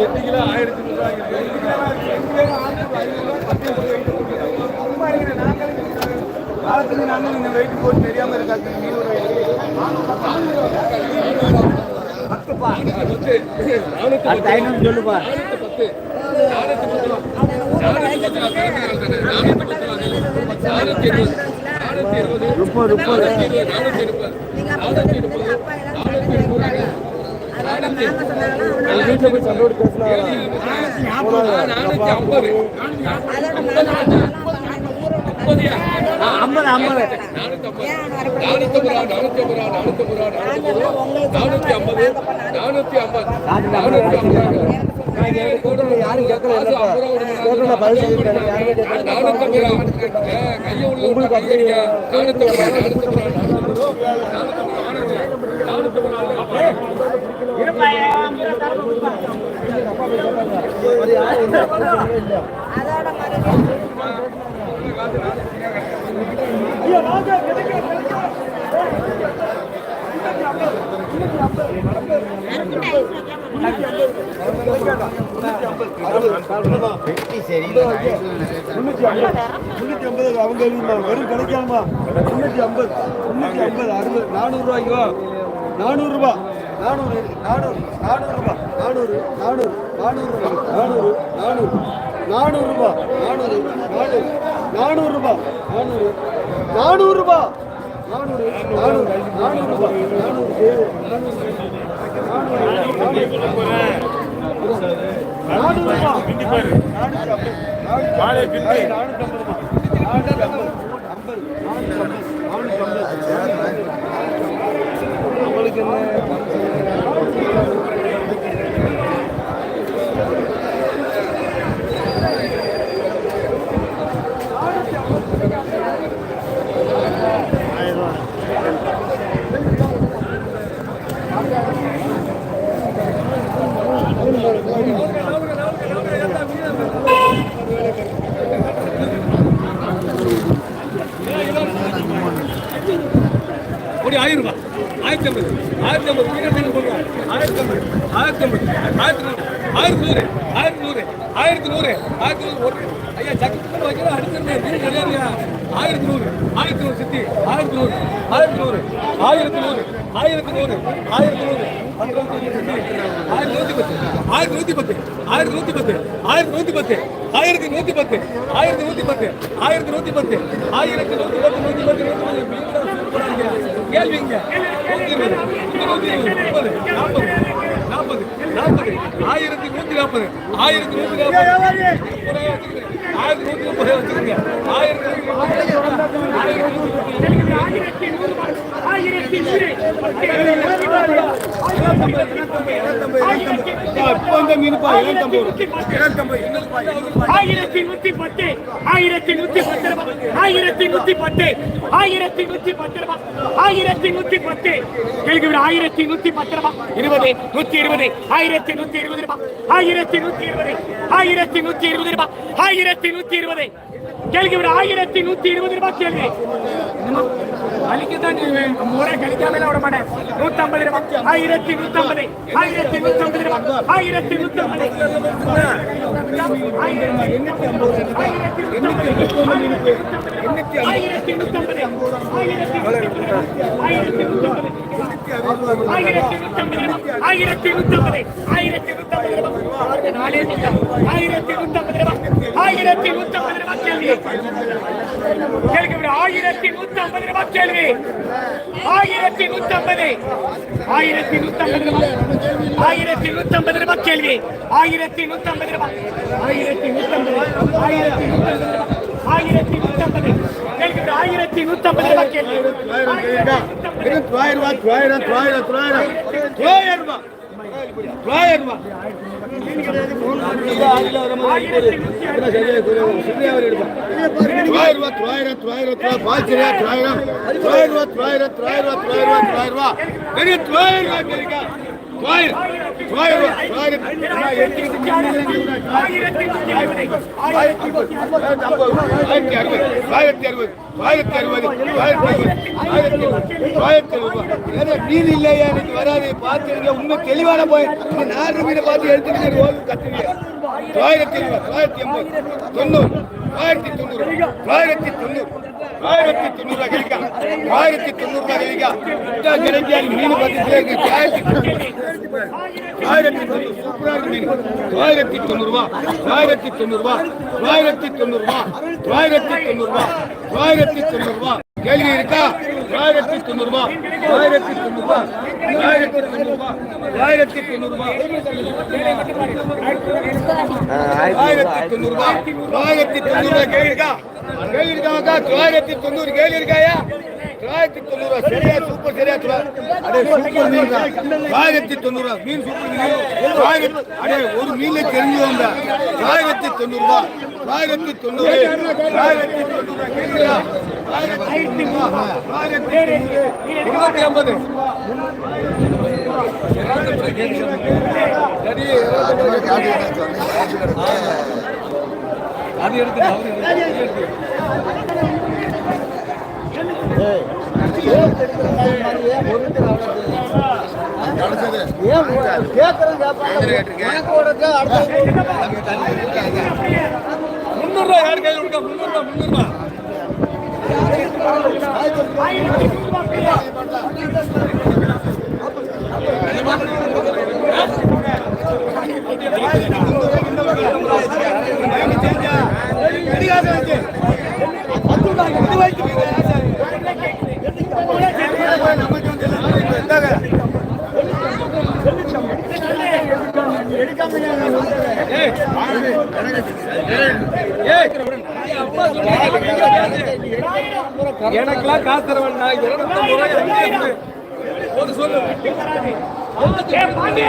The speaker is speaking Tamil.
எட்டு கிலோ ஆயிரத்தி காலத்துக்கு நாங்கள் இந்த வெயிட் போட்டு தெரியாமல் இருக்காது அடுத்த ஐநூறு சொல்லுப்பா முப்பது முப்பது வீட்டில் போய் சண்டோடு பேசினா ஐம்பது ஐம்பது நானூத்தி ஐம்பது நானூத்தி ஐம்பது உங்களுக்கு முன்னூத்தி ஐம்பது. அவங்க எழுதிமா வெறும் கிடைக்காம முன்னூத்தி ஐம்பது முன்னூத்தி ஐம்பது அறுபது நானூறு ரூபாய்க்கோ நானூறு ரூபாய். நானூறு நானூறு நானூறு ரூபாய் நானூறு. நானூறு நானூறு நானூறு நானூறுரூபா நானூறு நானூறு நானூறு நானூறுரூபா நானூறு நானூறு நானூறுரூபா நானூறு நானூறு நானூறு நானூறு நம்மளுக்கு என்ன ஒரு ஆயிரம் ரூபாய். ஆயிரத்தி ஐம்பது. ஆயிரத்தி ஐம்பது. மீனத்தில் ஆயிரத்தி ஐம்பது. ஆயிரத்தி ஐம்பது. ஆயிரத்தி நூறு. ஆயிரத்தி நூறு. ஆயிரத்தி நூறு. ஆயிரத்தி நூறு. ஆயிரத்தி நூறு. ஒரு ஐயா சக்கர வைக்கிற அடுத்த மீன் ஆயிரத்தி நூறு. ஆயிரத்தி நூறு சித்தி. ஆயிரத்தி நூறு. ஆயிரத்தி நூறு. ஆயிரத்தி நூறு ஆயிரத்தி நூறு ஆயிரத்தி நூறு ஆயிரத்தி நூத்தி பத்து ஆயிரத்தி நூத்தி பத்து ஆயிரத்தி நூத்தி பத்து ஆயிரத்தி நூத்தி பத்து ஆயிரத்தி நூத்தி பத்து ஆயிரத்தி நூத்தி பத்து ஆயிரத்தி நூத்தி பத்து ஆயிரத்தி நூத்தி பத்து நூத்தி பத்து நூத்தி பத்து கேள்விங்க நூத்தி இருபது நூத்தி இருபது முப்பது நாற்பது நாற்பது நாற்பது ஆயிரத்தி நூத்தி நாற்பது ஆயிரத்தி நூத்தி நாற்பது ஆயிரத்தி நூத்தி முப்பது வச்சுருங்க ஆயிரத்தி ஆயிரத்தி நூத்தி பத்து ஆயிரத்தி நூத்தி பத்து ஆயிரத்தி நூத்தி பத்து ஆயிரத்தி நூத்தி பத்து ஆயிரத்தி நூத்தி பத்து கேள்வி ஆயிரத்தி நூத்தி பத்து ரூபாய். இருபது நூத்தி இருபது ஆயிரத்தி நூத்தி இருபது ரூபா ஆயிரத்தி நூத்தி இருபது ஆயிரத்தி நூத்தி இருபது ரூபா ஆயிரத்தி நூத்தி இருபது கேள்வி ஆயிரத்தி நூத்தி இருபது ரூபாய் கேள்வி. அழிக்கத்தான் முறை கழிக்காம விட மாட்டேன் நூத்தம்பது ரூபாய் ஆயிரத்தி நூத்தம்பது ஆயிரத்தி நூத்தம்பது ரூபாய் ஆயிரத்தி நூத்தம்பது ஆயிரத்தி நூத்தம்பது ஆயிரத்தி நூத்தம்பது ஆயிரத்தி நூத்தம்பது ஆயிரத்தி நூத்தம்பது ஆயிரத்தி நூத்தம்பது நாலே ஆயிரத்தி நூத்தம்பது ஆயிரத்தி நூத்தம்பது ரூபாய் கேள்வி கேள்வி ஆயிரத்தி நூத்தம்பது ரூபாய் கேள்வி கேள்வி ஆயிரத்தி நூத்தி ஐம்பது ஆயிரத்தி நூத்தி ஐம்பது ரூபாய் ஆயிரத்தி நூத்தி ஐம்பது ரூபாய் கேள்வி ஆயிரத்தி நூத்தி ஐம்பது ரூபாய் ஆயிரத்தி நூத்தி ஐம்பது ஆயிரத்தி நூத்தி ஐம்பது ஆயிரத்தி நூத்தி ஐம்பது ஆயிரத்தி நூத்தி ஐம்பது ரூபாய் கேள்வி தொள்ளாயிரம் தொள்ளாயிரம் தொள்ளாயிரம் தொள்ளாயிரம் ரூபாய். தொள்ளாயிரம் ரூபா தொள்ளாயிரம் ரூபா ஆயிரத்தி அறுபது ஆயிரத்தி அறுபது ஆயிரத்தி அறுபது ஆயிரத்தி அறுபது ஆயிரத்தி அறுபது நீதி இல்லையா எனக்கு வராது பார்த்துருங்க உண்மை தெளிவான போய் நாலு ரூபாய் பார்த்து எடுத்துக்கிட்டு ஆயிரத்தி எழுபது தொள்ளாயிரத்தி எண்பது தொண்ணூறு ஆயிரத்தி தொண்ணூறு. ஆயிரத்தி தொண்ணூறு. ஆயிரத்தி தொண்ணூறு கிடைக்கா ஆயிரத்தி தொண்ணூறு கிடைக்கா விட்டா கிடைக்காது மீன் பார்த்து ஆயிரத்தி தொண்ணூறு. சூப்பரா இருக்கு மீன். ஆயிரத்தி தொண்ணூறு ரூபா ஆயிரத்தி தொண்ணூறு ரூபா ஆயிரத்தி தொண்ணூறு ரூபா ஆயிரத்தி தொண்ணூறு ரூபா ஆயிரத்தி தொண்ணூறு ரூபா கேள்வி இருக்கா? ஆயிரத்தி தொண்ணூறுபா ஆயிரத்தி தொண்ணூறுபா ஆயிரத்தி தொண்ணூறு ஆயிரத்தி தொண்ணூறுபா ஆயிரத்தி தொண்ணூறு ஆயிரத்தி இருக்கா தொள்ளாயிரத்தி தொண்ணூறு கேள்வி இருக்காயா தொள்ளாயிரத்தி தொண்ணூறு சரியா சூப்பர் சரியா அடே சூப்பர் மீன் தொள்ளாயிரத்தி தொண்ணூறு ரூபா. மீன் சூப்பர் மீன் தொள்ளாயிரத்தி அடே ஒரு மீன்ல தெரிஞ்சு வந்த தொள்ளாயிரத்தி தொண்ணூறு ரூபா. தொள்ளாயிரத்தி தொண்ணூறு தொள்ளாயிரத்தி தொண்ணூறு கேட்குறா தொள்ளாயிரத்தி முன்னூத்தி ஐம்பது அது எடுத்து அது எடுத்து கையில் கொடுக்க முந்நூறுரூவா முந்நூறுரூவா எனக்கெல்லாம் காசு தர வேண்டாம் இருநூத்தம்பது ரூபாய் இருக்கு. ஒரு சொல்லு பாண்டி